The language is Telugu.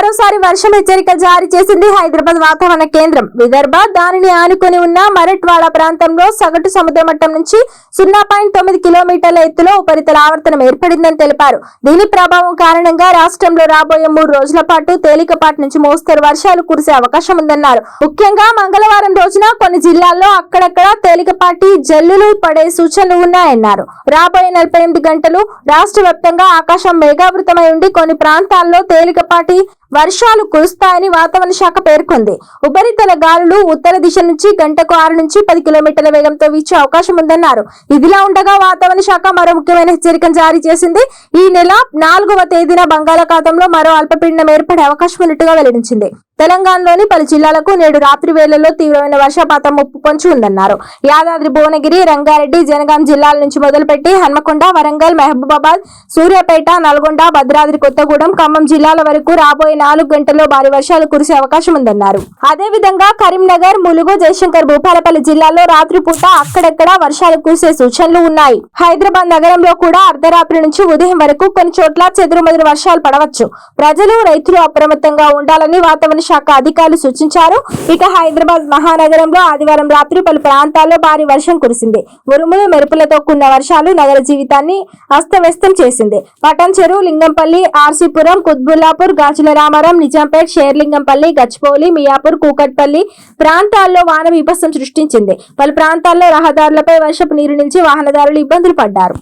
claro భారీ వర్షం హెచ్చరిక జారీ చేసింది హైదరాబాద్ వాతావరణ కేంద్రం. విదర్భ దానిని ఆనుకొని ఉన్న మరట్వాడ ప్రాంతంలో సగటు సముద్ర మట్టం నుంచి సున్నా పాయింట్ తొమ్మిది కిలోమీటర్ల ఎత్తులో ఉపరితల ఆవర్తనం ఏర్పడిందని తెలిపారు. దీని ప్రభావం కారణంగా రాష్ట్రంలో రాబోయే మూడు రోజుల పాటు తేలికపాటి నుంచి మోస్తరు వర్షాలు కురిసే అవకాశం ఉందన్నారు. ముఖ్యంగా మంగళవారం రోజున కొన్ని జిల్లాల్లో అక్కడక్కడ తేలికపాటి జల్లులు పడే సూచనలు ఉన్నాయన్నారు. రాబోయే నలభై ఎనిమిది గంటలు రాష్ట్ర వ్యాప్తంగా ఆకాశం మేఘావృతమై ఉండి కొన్ని ప్రాంతాల్లో తేలికపాటి వర్షాలు కురుస్తాయని వాతావరణ శాఖ పేర్కొంది. ఉపరితల గాలులు ఉత్తర దిశ నుంచి గంటకు ఆరు నుంచి పది కిలోమీటర్ల వేగంతో వీచే అవకాశం ఉందన్నారు. ఇదిలా ఉండగా వాతావరణ శాఖ మరో ముఖ్యమైన హెచ్చరికను జారీ చేసింది. ఈ నెల నాలుగవ తేదీన బంగాళాఖాతంలో మరో అల్పపీడనం ఏర్పడే అవకాశం ఉన్నట్టుగా వెల్లడించింది. తెలంగాణలోని పలు జిల్లాలకు నేడు రాత్రి వేళల్లో తీవ్రమైన వర్షపాతం ముప్పు పొంచి ఉందన్నారు. యాదాద్రి భువనగిరి రంగారెడ్డి జనగాం జిల్లాల నుంచి మొదలుపెట్టి హన్మకొండ వరంగల్ మహబూబాబాద్ సూర్యాపేట నల్గొండ భద్రాద్రి కొత్తగూడెం ఖమ్మం జిల్లాల వరకు రాబోయే నాలుగు గంటల్లో భారీ వర్షాలు కురిసే అవకాశం ఉందన్నారు. అదేవిధంగా కరీంనగర్ ములుగు జయశంకర్ భూపాలపల్లి జిల్లాల్లో రాత్రిపూట అక్కడక్కడ వర్షాలు కురిసే సూచనలు ఉన్నాయి. హైదరాబాద్ నగరంలో కూడా అర్ధరాత్రి నుంచి ఉదయం వరకు కొన్ని చోట్ల చెదురుమదురు వర్షాలు పడవచ్చు. ప్రజలు రైతులు అప్రమత్తంగా ఉండాలని వాతావరణ శాఖ అధికారులు సూచించారు. ఇక హైదరాబాద్ మహానగరంలో ఆదివారం రాత్రి పలు ప్రాంతాల్లో భారీ వర్షం కురిసింది. ఉరుములు మెరుపులతో కూడిన వర్షాలు నగర జీవితాన్ని అస్తవ్యస్తం చేసింది. పటం చెరువు లింగంపల్లి ఆర్సీపురం కుత్బుల్లాపూర్ గాజుల రామారం నిజాంపేట్ షేర్లింగంపల్లి గచ్చిపోలి మియాపూర్ కూకట్పల్లి ప్రాంతాల్లో వాన విపస్సం సృష్టించింది. పలు ప్రాంతాల్లో రహదారులపై వర్షపు నీరు నుంచి వాహనదారులు ఇబ్బందులు పడ్డారు.